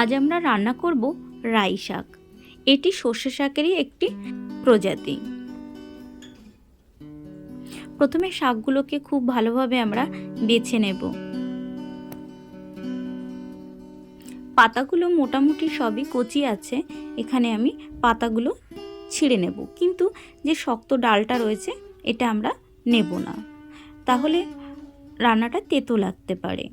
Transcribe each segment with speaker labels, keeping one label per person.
Speaker 1: আজ আমরা রান্না করব রাই শাক। এটি সর্ষে শাকেরই একটি প্রজাতি। প্রথমে শাকগুলোকে খুব ভালোভাবে আমরা বেছে নেব। পাতাগুলো মোটামুটি সবই কচি আছে, এখানে আমি পাতাগুলো ছিঁড়ে নেব। কিন্তু যে শক্ত ডালটা রয়েছে, এটা আমরা নেব না। তাহলে রান্নাটা তেতো লাগতে পারে।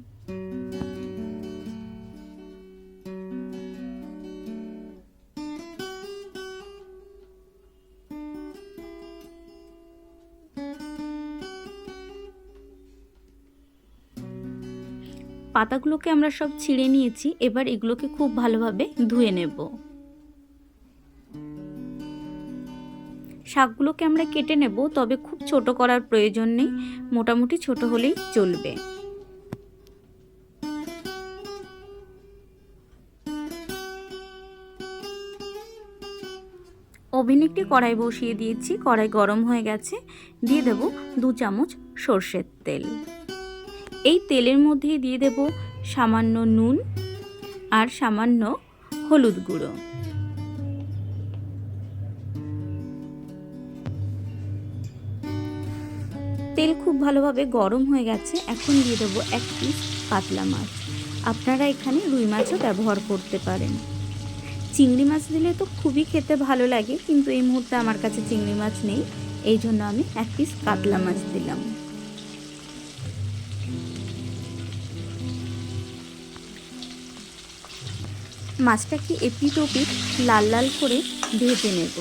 Speaker 1: পাতাগুলোকে আমরা সব ছিঁড়ে নিয়েছি, এবার এগুলোকে খুব ভালোভাবে ধুয়ে নেব। শাকগুলোকে আমরা কেটে নেব, তবে খুব ছোট করার প্রয়োজন নেই, মোটামুটি ছোট হলেই চলবে। ওভেনে একটি কড়াই বসিয়ে দিয়েছি, কড়াই গরম হয়ে গেছে, দিয়ে দেব দু চামচ সর্ষের তেল। এই তেলের মধ্যে দিয়ে দেব সামান্য নুন আর সামান্য হলুদ গুঁড়ো। তেল খুব ভালোভাবে গরম হয়ে গেছে, এখন দিয়ে দেবো এক পিস কাতলা মাছ। আপনারা এখানে রুই মাছও ব্যবহার করতে পারেন। চিংড়ি মাছ দিলে তো খুবই খেতে ভালো লাগে, কিন্তু এই মুহূর্তে আমার কাছে চিংড়ি মাছ নেই এই জন্য আমি এক পিস কাতলা মাছ দিলাম। মাছটাকে এপিট ওপিট লাল লাল করে ভেজে নেব।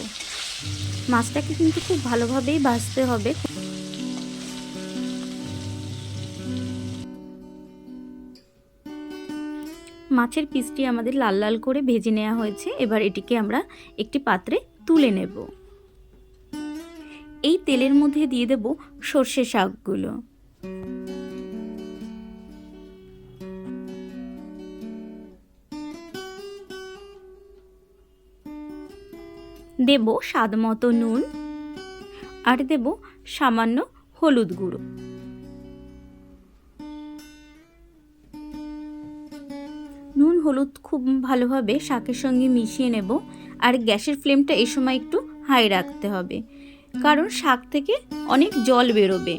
Speaker 1: মাছটাকে কিন্তু খুব ভালোভাবেই ভাজতে হবে। মাছের পিসটি আমাদের লাল লাল করে ভেজে নেওয়া হয়েছে। এবার এটিকে আমরা একটি পাত্রে তুলে নেব। এই তেলের মধ্যে দিয়ে দেব সর্ষে শাকগুলো। দেব স্বাদ মতো নুন আর দেব সামান্য হলুদ গুঁড়ো। নুন হলুদ খুব ভালোভাবে শাকের সঙ্গে মিশিয়ে নেব আর গ্যাসের ফ্লেমটা এ সময় একটু হাই রাখতে হবে, কারণ শাক থেকে অনেক জল বেরোবে।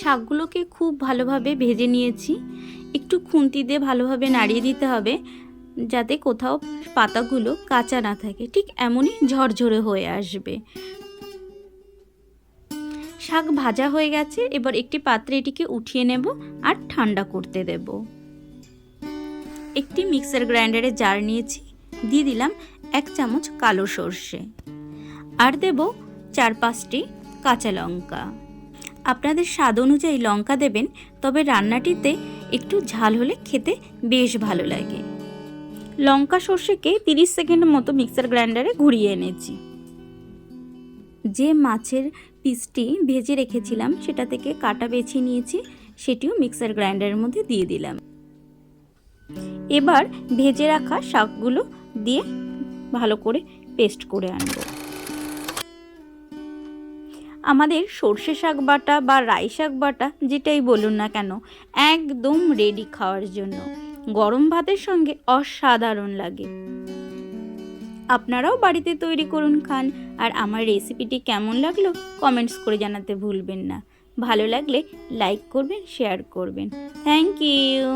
Speaker 1: শাকগুলোকে খুব ভালোভাবে ভেজে নিয়েছি। একটু খুন্তি দিয়ে ভালোভাবে নাড়িয়ে দিতে হবে, যাতে কোথাও পাতাগুলো কাঁচা না থাকে। ঠিক এমনই ঝরঝরে হয়ে আসবে। শাক ভাজা হয়ে গেছে, এবার একটি পাত্রে এটিকে উঠিয়ে নেব আর ঠান্ডা করতে দেব। একটি মিক্সার গ্রাইন্ডারে জার নিয়েছি, দিয়ে দিলাম এক চামচ কালো সর্ষে। আর দেব চার পাঁচটি কাঁচা লঙ্কা। আপনাদের স্বাদ অনুযায়ী লঙ্কা দেবেন, তবে রান্নাটিতে একটু ঝাল হলে খেতে বেশ ভালো লাগে। লঙ্কা সর্ষেকে তিরিশ সেকেন্ড মতো মিক্সার গ্রাইন্ডারে ঘুরিয়ে এনেছি। যে মাছের পিসটি ভেজে রেখেছিলাম সেটা থেকে কাটা বেছে নিয়েছি, সেটিও মিক্সার গ্রাইন্ডারের মধ্যে দিয়ে দিলাম। এবার ভেজে রাখা শাকগুলো দিয়ে ভালো করে পেস্ট করে আনব। আমাদের সর্ষে শাক বাটা বা রাই শাক বাটা যেটাই বলুন না কেন, একদম রেডি খাওয়ার জন্য। গরম ভাতের সঙ্গে অসাধারণ লাগে। আপনারাও বাড়িতে তৈরি করুন খান। আর আমার রেসিপিটি কেমন লাগল কমেন্টস করে জানাতে ভুলবেন না। ভালো লাগলে লাইক করবেন শেয়ার করবেন। Thank you